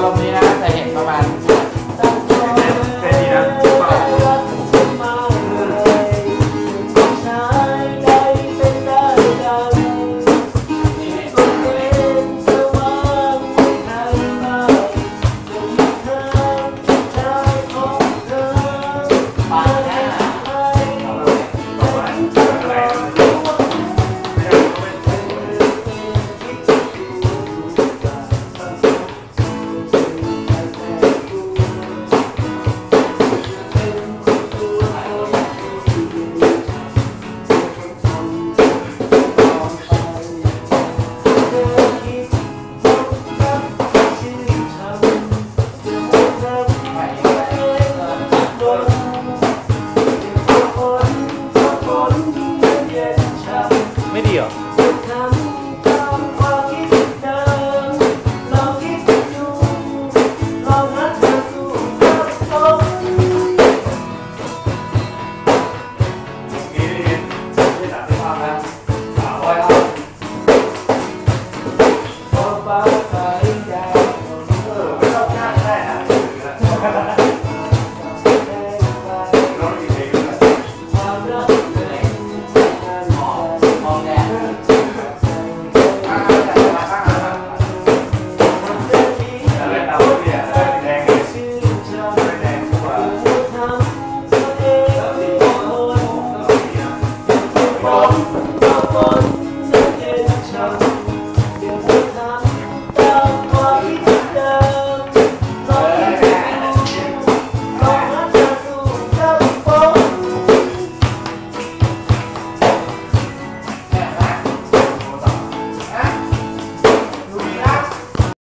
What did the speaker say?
Salomé นะสามร้อยอัพเออไม่ต้องยากก็ได้น